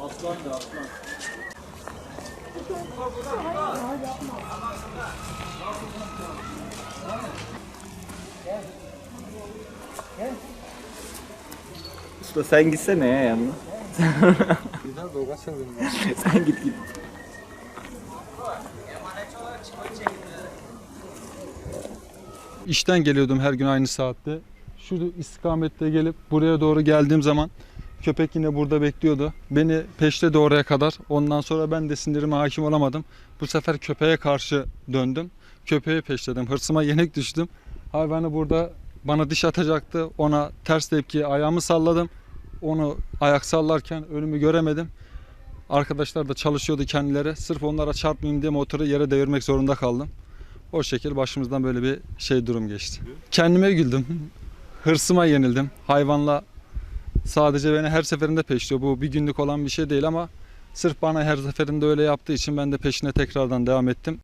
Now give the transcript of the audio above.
Aslan da aslan. Usta sen gitsene ya yanına. Güzel dolga çaldım. sen git git. İşten geliyordum her gün aynı saatte. Şu istikamette gelip buraya doğru geldiğim zaman köpek yine burada bekliyordu. Beni peşledi oraya kadar. Ondan sonra ben de sinirime hakim olamadım. Bu sefer köpeğe karşı döndüm. Köpeği peşledim. Hırsıma yenik düştüm. Hayvanı burada bana diş atacaktı. Ona ters tepki ayağımı salladım. Onu ayak sallarken önümü göremedim. Arkadaşlar da çalışıyordu kendileri. Sırf onlara çarpmayayım diye motoru yere devirmek zorunda kaldım. O şekil başımızdan böyle bir şey durum geçti. Kendime güldüm. Hırsıma yenildim. Hayvanla sadece beni her seferinde peşliyor. Bu bir günlük olan bir şey değil ama sırf bana her seferinde öyle yaptığı için ben de peşine tekrardan devam ettim.